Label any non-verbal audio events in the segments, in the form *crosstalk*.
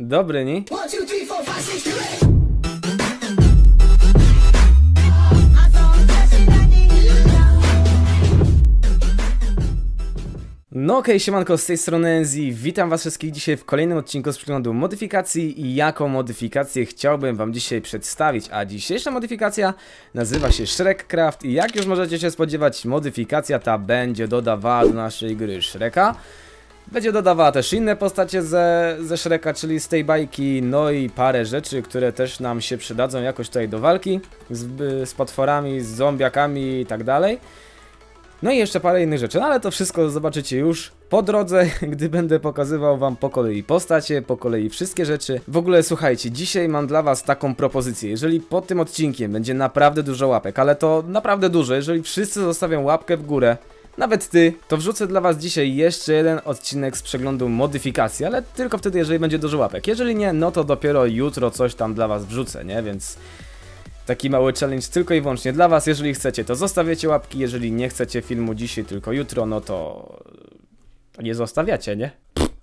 Dobry, nie? No okej, siemanko, z tej strony Enzi, witam was wszystkich dzisiaj w kolejnym odcinku z przeglądu modyfikacji. I jaką modyfikację chciałbym wam dzisiaj przedstawić, a dzisiejsza modyfikacja nazywa się Shrekcraft i jak już możecie się spodziewać, modyfikacja ta będzie dodawała do naszej gry Shreka. Będzie dodawała też inne postacie ze, ze Shreka, czyli z tej bajki, no i parę rzeczy, które też nam się przydadzą jakoś tutaj do walki z, z potworami, z zombiakami i tak dalej. No i jeszcze parę innych rzeczy, no ale to wszystko zobaczycie już po drodze, *laughs* gdy będę pokazywał wam po kolei postacie, po kolei wszystkie rzeczy. W ogóle słuchajcie, dzisiaj mam dla was taką propozycję. Jeżeli pod tym odcinkiem będzie naprawdę dużo łapek, ale to naprawdę dużo, jeżeli wszyscy zostawią łapkę w górę, nawet ty, to wrzucę dla was dzisiaj jeszcze jeden odcinek z przeglądu modyfikacji, ale tylko wtedy, jeżeli będzie dużo łapek. Jeżeli nie, no to dopiero jutro coś tam dla was wrzucę, nie? Więc taki mały challenge tylko i wyłącznie dla was. Jeżeli chcecie, to zostawiacie łapki. Jeżeli nie chcecie filmu dzisiaj, tylko jutro, no to nie zostawiacie, nie?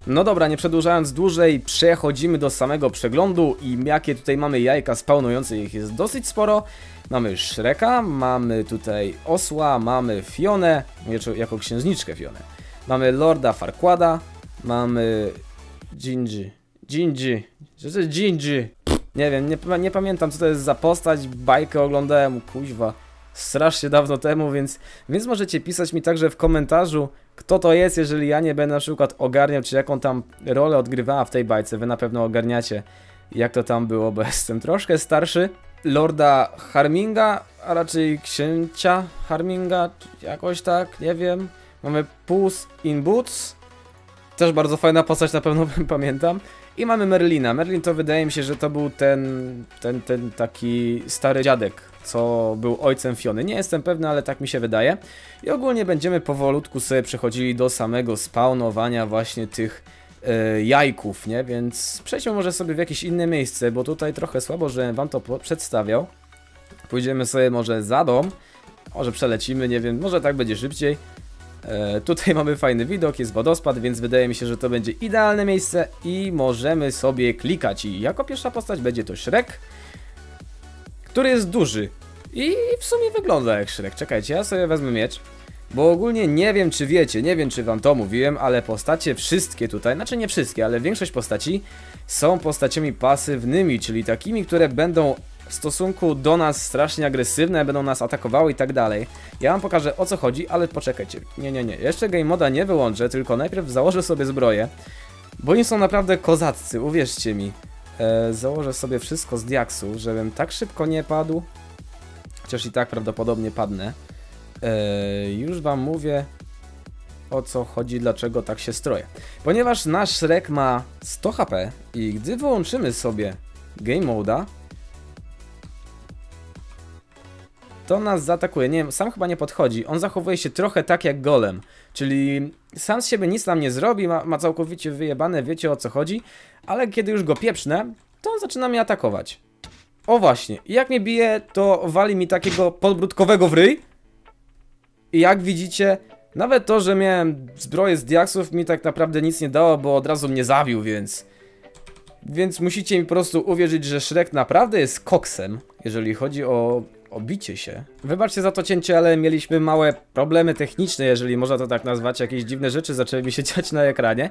No dobra, nie przedłużając dłużej, przechodzimy do samego przeglądu i jakie tutaj mamy jajka spawnujące, ich jest dosyć sporo. Mamy Shreka, mamy tutaj Osła, mamy Fionę, jako- księżniczkę Fionę. Mamy Lorda Farquada, mamy Gingy, Gingy, Gingy? Nie wiem, nie, nie pamiętam co to jest za postać, bajkę oglądałem, kuźwa, strasznie dawno temu, więc, więc możecie pisać mi także w komentarzu, kto to jest, jeżeli ja nie będę na przykład ogarniał, czy jaką tam rolę odgrywała w tej bajce, wy na pewno ogarniacie, jak to tam było, bo *laughs* jestem troszkę starszy. Lorda Harminga, a raczej księcia Harminga, jakoś tak, nie wiem. Mamy Puss in Boots, też bardzo fajna postać, na pewno *laughs* pamiętam. I mamy Merlina. Merlin to wydaje mi się, że to był ten, ten, ten taki stary dziadek, co był ojcem Fiony. Nie jestem pewny, ale tak mi się wydaje. I ogólnie będziemy powolutku sobie przechodzili do samego spawnowania właśnie tych e, jajków, nie? Więc przejdźmy może sobie w jakieś inne miejsce, bo tutaj trochę słabo, że wam to przedstawiał. Pójdziemy sobie może za dom, może przelecimy, nie wiem, może tak będzie szybciej. E, tutaj *laughs* mamy fajny widok, jest wodospad, więc wydaje mi się, że to będzie idealne miejsce i możemy sobie klikać. I jako pierwsza postać będzie to Shrek, który jest duży i w sumie wygląda jak Shrek. Czekajcie, ja sobie wezmę miecz. Bo ogólnie nie wiem czy wiecie, nie wiem czy wam to mówiłem, ale postacie wszystkie tutaj, znaczy nie wszystkie, ale większość postaci są postaciami pasywnymi, czyli takimi, które będą w stosunku do nas strasznie agresywne, będą nas atakowały i tak dalej. Ja wam pokażę o co chodzi, ale poczekajcie. Nie, nie, nie. Jeszcze game moda nie wyłączę, tylko najpierw założę sobie zbroję. Bo oni są naprawdę kozaccy, uwierzcie mi. E, założę sobie wszystko z diaksu, żebym tak szybko nie padł. Chociaż i tak prawdopodobnie padnę. E, już wam mówię o co chodzi, dlaczego tak się stroję. Ponieważ nasz Shrek ma 100 HP i gdy wyłączymy sobie game moda, to nas zaatakuje. Nie wiem, sam chyba nie podchodzi. On zachowuje się trochę tak jak golem. Czyli sam z siebie nic nam nie zrobi, ma, ma całkowicie wyjebane, wiecie o co chodzi. Ale kiedy już go pieprznę, to on zaczyna mnie atakować. O właśnie, jak mnie bije, to wali mi takiego podbródkowego w ryj. I jak widzicie, nawet to, że miałem zbroję z diaksów mi tak naprawdę nic nie dało, bo od razu mnie zabił, więc... Więc musicie mi po prostu uwierzyć, że Shrek naprawdę jest koksem, jeżeli chodzi o, o bicie się. Wybaczcie za to cięcie, ale mieliśmy małe problemy techniczne, jeżeli można to tak nazwać. Jakieś dziwne rzeczy zaczęły mi się *laughs* dziać na ekranie.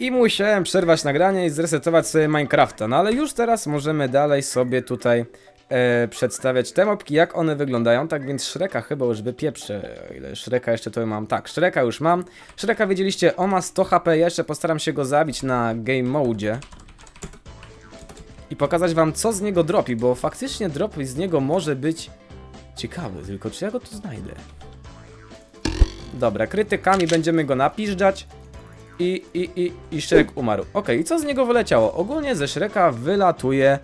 I musiałem przerwać nagranie i zresetować sobie Minecrafta. No ale już teraz możemy dalej sobie tutaj e, przedstawiać te mopki, jak one wyglądają. Tak więc Shreka chyba już wypieprzę. O ile Shreka jeszcze to mam. Tak, Shreka już mam. Shreka widzieliście, on ma 100 HP. Ja jeszcze postaram się go zabić na game mode i pokazać wam co z niego dropi, bo faktycznie drop z niego może być ciekawy, tylko czy ja go tu znajdę? Dobra, krytykami będziemy go napiżdżać i, i, i, i Shrek umarł. Ok, i co z niego wyleciało? Ogólnie ze Shreka wylatuje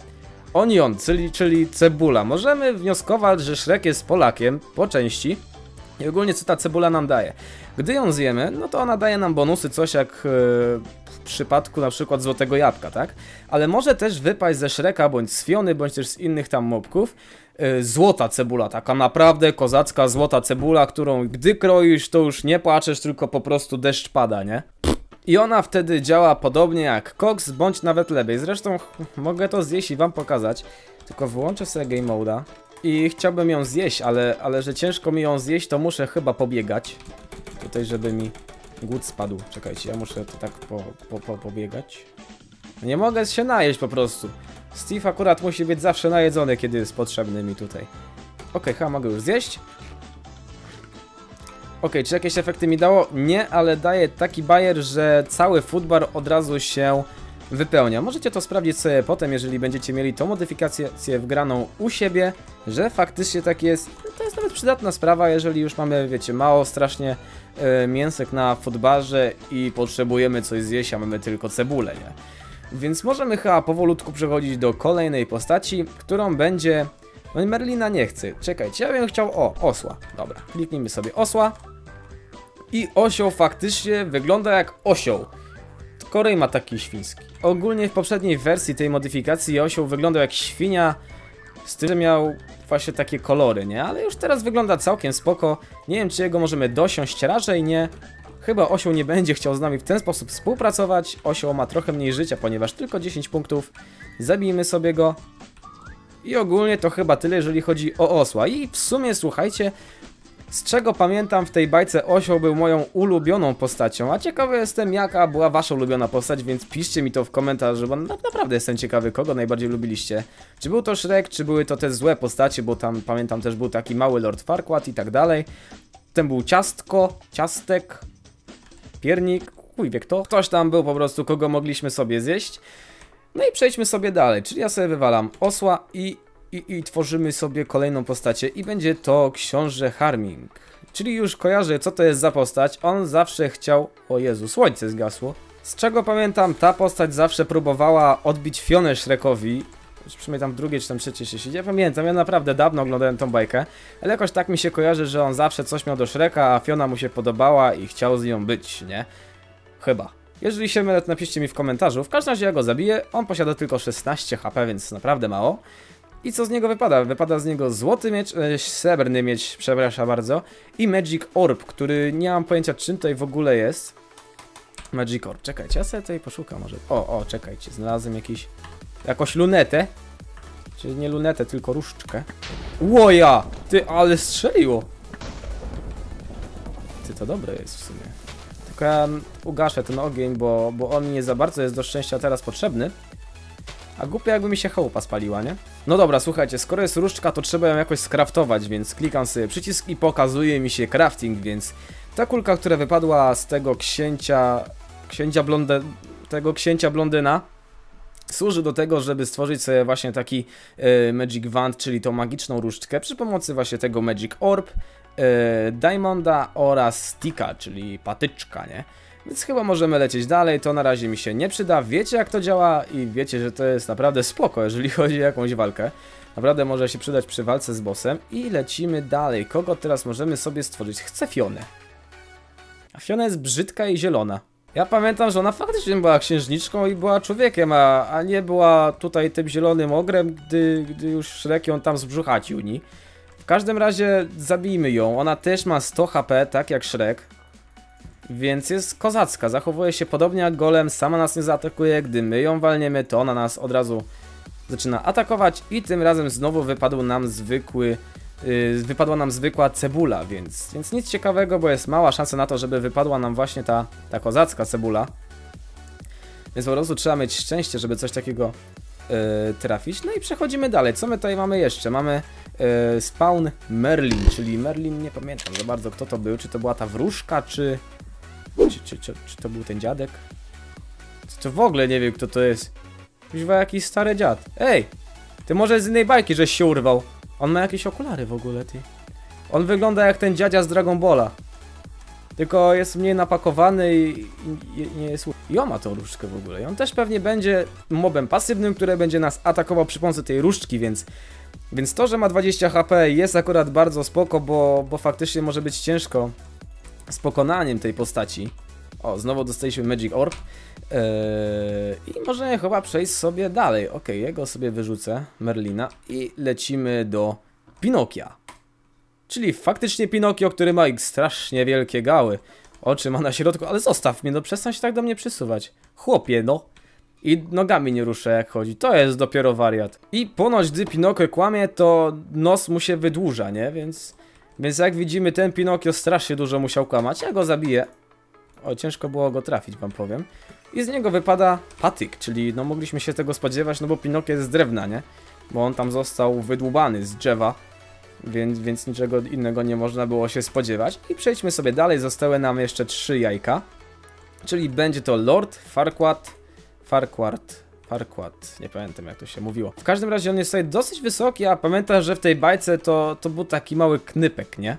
onion, czyli, czyli cebula. Możemy wnioskować, że Shrek jest Polakiem po części. I ogólnie co ta cebula nam daje? Gdy ją zjemy, no to ona daje nam bonusy, coś jak e, w przypadku na przykład złotego jabłka, tak? Ale może też wypaść ze Shreka, bądź z Fiony, bądź też z innych tam mobków e, złota cebula, taka naprawdę kozacka złota cebula, którą gdy kroisz, to już nie płaczesz, tylko po prostu deszcz pada, nie? I ona wtedy działa podobnie jak Cox, bądź nawet lepiej. Zresztą mogę to zjeść i wam pokazać. Tylko wyłączę sobie game moda. I chciałbym ją zjeść, ale, ale że ciężko mi ją zjeść, to muszę chyba pobiegać. Tutaj, żeby mi głód spadł. Czekajcie, ja muszę to tak po, po, po, pobiegać. Nie mogę się najeść po prostu. Steve akurat musi być zawsze najedzony, kiedy jest potrzebny mi tutaj. Okej, chyba mogę już zjeść. Okej, czy jakieś efekty mi dało? Nie, ale daje taki bajer, że cały footbar od razu się wypełnia. Możecie to sprawdzić sobie potem, jeżeli będziecie mieli tą modyfikację wgraną u siebie, że faktycznie tak jest. To jest nawet przydatna sprawa, jeżeli już mamy, wiecie, mało strasznie e, mięsek na footbarze i potrzebujemy coś zjeść, a mamy tylko cebulę, nie? Więc możemy chyba powolutku przechodzić do kolejnej postaci, którą będzie... No Merlina nie chcę. Czekajcie, ja bym chciał... O, osła. Dobra, kliknijmy sobie osła. I osioł faktycznie wygląda jak osioł. Korej ma taki świński. Ogólnie w poprzedniej wersji tej modyfikacji osioł wyglądał jak świnia, z tym, że miał właśnie takie kolory, nie? Ale już teraz wygląda całkiem spoko. Nie wiem, czy jego możemy dosiąść, raczej nie. Chyba osioł nie będzie chciał z nami w ten sposób współpracować. Osioł ma trochę mniej życia, ponieważ tylko 10 punktów. Zabijmy sobie go. I ogólnie to chyba tyle, jeżeli chodzi o osła. I w sumie, słuchajcie, z czego pamiętam w tej bajce osioł był moją ulubioną postacią, a ciekawy jestem jaka była wasza ulubiona postać, więc piszcie mi to w komentarzu, bo na, naprawdę jestem ciekawy, kogo najbardziej lubiliście. Czy był to Shrek, czy były to te złe postacie, bo tam pamiętam też był taki mały Lord Farquaad i tak dalej. Ten był ciastko, ciastek, piernik, chuj wie kto. Ktoś tam był po prostu, kogo mogliśmy sobie zjeść. No i przejdźmy sobie dalej, czyli ja sobie wywalam osła i, i, i tworzymy sobie kolejną postacię i będzie to książę Harming. Czyli już kojarzę co to jest za postać, on zawsze chciał... O Jezu, słońce zgasło. Z czego pamiętam, ta postać zawsze próbowała odbić Fionę Shrekowi. Przynajmniej tam drugie czy tam trzecie się siedzi. Ja pamiętam, ja naprawdę dawno oglądałem tą bajkę, ale jakoś tak mi się kojarzy, że on zawsze coś miał do Shreka, a Fiona mu się podobała i chciał z nią być, nie? Chyba. Jeżeli się mylę, to napiszcie mi w komentarzu. W każdym razie ja go zabiję. On posiada tylko 16 HP, więc naprawdę mało. I co z niego wypada? Wypada z niego złoty miecz, e, srebrny miecz, przepraszam bardzo, i Magic Orb, który nie mam pojęcia czym tutaj w ogóle jest. Magic Orb, czekajcie, ja sobie tutaj poszukam może. O, o, czekajcie, znalazłem jakiś, jakąś lunetę. Czyli nie lunetę, tylko różdżkę. Łoja! Ty, ale strzeliło! Ty, to dobre jest w sumie. Tylko ja ugaszę ten ogień, bo, bo on nie za bardzo jest do szczęścia teraz potrzebny. A głupio jakby mi się chałupa spaliła, nie? No dobra, słuchajcie, skoro jest różdżka, to trzeba ją jakoś skraftować, więc klikam sobie przycisk i pokazuje mi się crafting, więc ta kulka, która wypadła z tego księcia, księcia blonde, tego księcia blondyna, służy do tego, żeby stworzyć sobie właśnie taki e, Magic Wand, czyli tą magiczną różdżkę przy pomocy właśnie tego Magic Orb, e, Diamonda oraz Sticka, czyli patyczka, nie? Więc chyba możemy lecieć dalej, to na razie mi się nie przyda. Wiecie jak to działa i wiecie, że to jest naprawdę spoko, jeżeli *laughs* chodzi o jakąś walkę. Naprawdę może się przydać przy walce z bossem. I lecimy dalej. Kogo teraz możemy sobie stworzyć? Chcę Fionę. A Fiona jest brzydka i zielona. Ja pamiętam, że ona faktycznie była księżniczką i była człowiekiem, a, a nie była tutaj tym zielonym ogrem, gdy, gdy już Shrek ją tam zbrzuchacił, ni. W każdym razie zabijmy ją. Ona też ma 100 HP, tak jak Shrek. Więc jest kozacka, zachowuje się podobnie jak golem, sama nas nie zaatakuje, gdy my ją walniemy, to ona nas od razu zaczyna atakować i tym razem znowu wypadł nam zwykły, yy, wypadła nam zwykła cebula, więc, więc nic ciekawego, bo jest mała szansa na to, żeby wypadła nam właśnie ta, ta kozacka cebula. Więc po prostu trzeba mieć szczęście, żeby coś takiego yy, trafić. No i przechodzimy dalej. Co my tutaj mamy jeszcze? Mamy yy, spawn Merlin, czyli Merlin, nie pamiętam za bardzo kto to był, czy to była ta wróżka, czy... Czy, czy, czy, czy to był ten dziadek? To w ogóle nie wiem kto to jest. Kuźwa jakiś stary dziad. Ej! Ty może z innej bajki żeś się urwał. On ma jakieś okulary w ogóle, ty. On wygląda jak ten dziadzia z Dragon Balla. Tylko jest mniej napakowany i, i, i nie jest... I on ma tą różdżkę w ogóle. I on też pewnie będzie mobem pasywnym, który będzie nas atakował przy pomocy tej różdżki, więc... Więc to, że ma 20 HP jest akurat bardzo spoko, bo, bo faktycznie może być ciężko z pokonaniem tej postaci. O, znowu dostaliśmy Magic Orb. Eee, I możemy chyba przejść sobie dalej. Ok, jego sobie wyrzucę, Merlina. I lecimy do Pinokia. Czyli faktycznie Pinokio, który ma strasznie wielkie gały. oczy ma na środku, ale zostaw mnie, no przestań się tak do mnie przysuwać. Chłopie, no. I nogami nie ruszę jak chodzi, to jest dopiero wariat. I ponoć gdy Pinokio kłamie, to nos mu się wydłuża, nie? Więc, więc jak widzimy, ten Pinokio strasznie dużo musiał kłamać, ja go zabiję. O, ciężko było go trafić, wam powiem. I z niego wypada patyk, czyli no mogliśmy się tego spodziewać, no bo Pinokio jest z drewna, nie? Bo on tam został wydłubany z drzewa, więc, więc niczego innego nie można było się spodziewać. I przejdźmy sobie dalej, zostały nam jeszcze trzy jajka. Czyli będzie to Lord Farquaad, Farquaad, Farquaad, nie pamiętam jak to się mówiło. W każdym razie on jest tutaj dosyć wysoki, a pamiętam, że w tej bajce to, to był taki mały knypek, nie?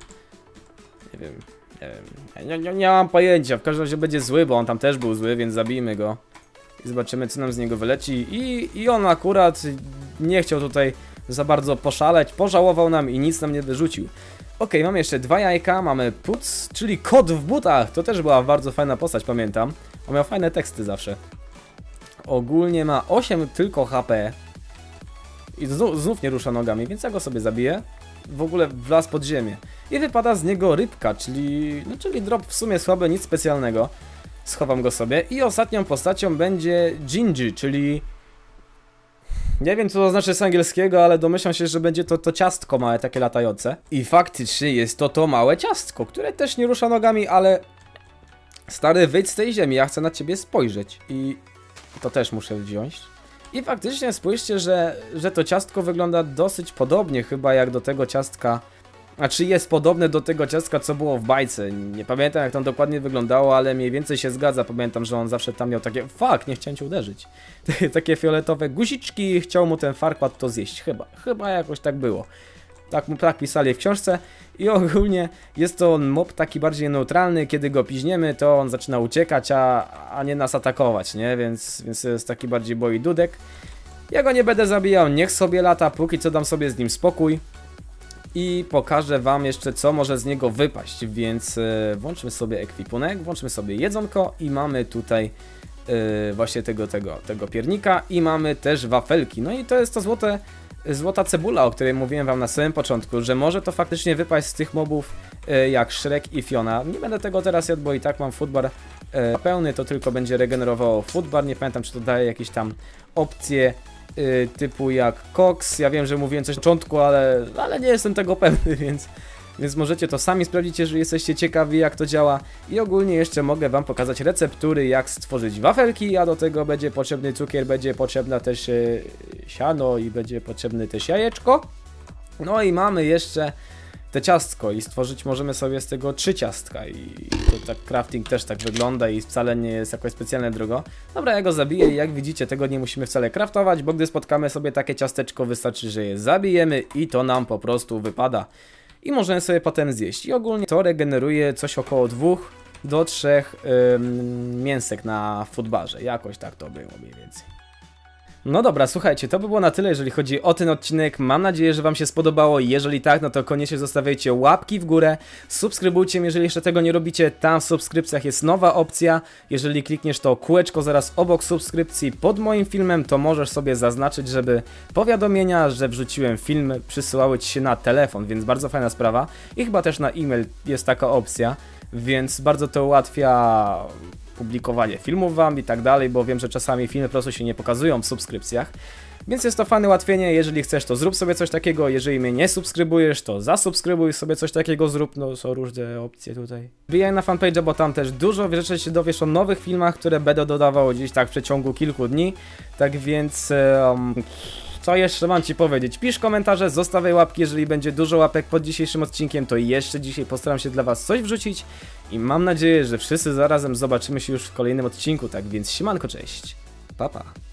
Nie wiem, nie wiem, nie, nie, nie mam pojęcia, w każdym razie będzie zły, bo on tam też był zły, więc zabijmy go. I zobaczymy co nam z niego wyleci i, i on akurat nie chciał tutaj za bardzo poszaleć, pożałował nam i nic nam nie wyrzucił. Ok, mamy jeszcze dwa jajka, mamy Puc, czyli kot w butach, to też była bardzo fajna postać, pamiętam. On miał fajne teksty zawsze. Ogólnie ma 8 tylko HP. I znów, znów nie rusza nogami, więc ja go sobie zabiję. W ogóle wlazł pod ziemię. I wypada z niego rybka, czyli, no, czyli drop w sumie słaby, nic specjalnego. Schowam go sobie. I ostatnią postacią będzie Gingy, czyli... Nie wiem co to znaczy z angielskiego, ale domyślam się, że będzie to to ciastko małe, takie latające. I faktycznie jest to to małe ciastko, które też nie rusza nogami, ale... Stary, wyjdź z tej ziemi, ja chcę na ciebie spojrzeć. I to też muszę wziąć. I faktycznie spójrzcie, że, że to ciastko wygląda dosyć podobnie chyba jak do tego ciastka a czy jest podobne do tego ciastka, co było w bajce? Nie pamiętam jak tam dokładnie wyglądało, ale mniej więcej się zgadza. Pamiętam, że on zawsze tam miał takie... Fuck, nie chciałem cię uderzyć. *laughs* takie fioletowe guziczki chciał mu ten farkład to zjeść. Chyba, chyba jakoś tak było. Tak tak pisali w książce. I ogólnie jest to mob taki bardziej neutralny, kiedy go piźniemy, to on zaczyna uciekać, a, a nie nas atakować, nie? Więc, więc jest taki bardziej boi dudek. Ja go nie będę zabijał, niech sobie lata, póki co dam sobie z nim spokój. I pokażę wam jeszcze co może z niego wypaść, więc yy, włączmy sobie ekwipunek, włączmy sobie jedzonko i mamy tutaj yy, właśnie tego, tego, tego piernika. I mamy też wafelki, no i to jest to złote, złota cebula, o której mówiłem wam na samym początku, że może to faktycznie wypaść z tych mobów yy, jak Shrek i Fiona, nie będę tego teraz jadł, bo i tak mam foodbar pełny, to tylko będzie regenerowało foodbar, nie pamiętam czy to daje jakieś tam opcje y, typu jak Cox. Ja wiem, że mówiłem coś na początku, ale, ale nie jestem tego pewny, *laughs* więc, więc możecie to sami sprawdzić, jeżeli jesteście ciekawi jak to działa. I ogólnie jeszcze mogę wam pokazać receptury, jak stworzyć wafelki, a do tego będzie potrzebny cukier, będzie potrzebna też y, siano i będzie potrzebne też jajeczko. No i mamy jeszcze te ciastko i stworzyć możemy sobie z tego trzy ciastka i to tak crafting też tak wygląda i wcale nie jest jakoś specjalnie drogo. Dobra, ja go zabiję i jak widzicie tego nie musimy wcale craftować, bo gdy spotkamy sobie takie ciasteczko wystarczy, że je zabijemy i to nam po prostu wypada. I możemy sobie potem zjeść. I ogólnie to regeneruje coś około dwóch do trzech ym, mięsek na futbarze. Jakoś tak to było mniej więcej. No dobra, słuchajcie, to by było na tyle, jeżeli chodzi o ten odcinek. Mam nadzieję, że Wam się spodobało. Jeżeli tak, no to koniecznie zostawiajcie łapki w górę. Subskrybujcie, jeżeli jeszcze tego nie robicie. Tam w subskrypcjach jest nowa opcja. Jeżeli klikniesz to kółeczko zaraz obok subskrypcji pod moim filmem, to możesz sobie zaznaczyć, żeby powiadomienia, że wrzuciłem film, przysyłały Ci się na telefon, więc bardzo fajna sprawa. I chyba też na e-mail jest taka opcja, więc bardzo to ułatwia publikowanie filmów wam i tak dalej, bo wiem, że czasami filmy po prostu się nie pokazują w subskrypcjach. Więc jest to fajne ułatwienie, jeżeli chcesz to zrób sobie coś takiego, jeżeli mnie nie subskrybujesz to zasubskrybuj sobie coś takiego zrób, no są różne opcje tutaj. Wbijaj na fanpage, bo tam też dużo rzeczy się dowiesz o nowych filmach, które będę dodawał gdzieś tak w przeciągu kilku dni, tak więc... Um, co jeszcze mam Ci powiedzieć? Pisz komentarze, zostawiaj łapki, jeżeli będzie dużo łapek pod dzisiejszym odcinkiem, to jeszcze dzisiaj postaram się dla Was coś wrzucić i mam nadzieję, że wszyscy zarazem zobaczymy się już w kolejnym odcinku, tak więc siemanko, cześć, pa pa.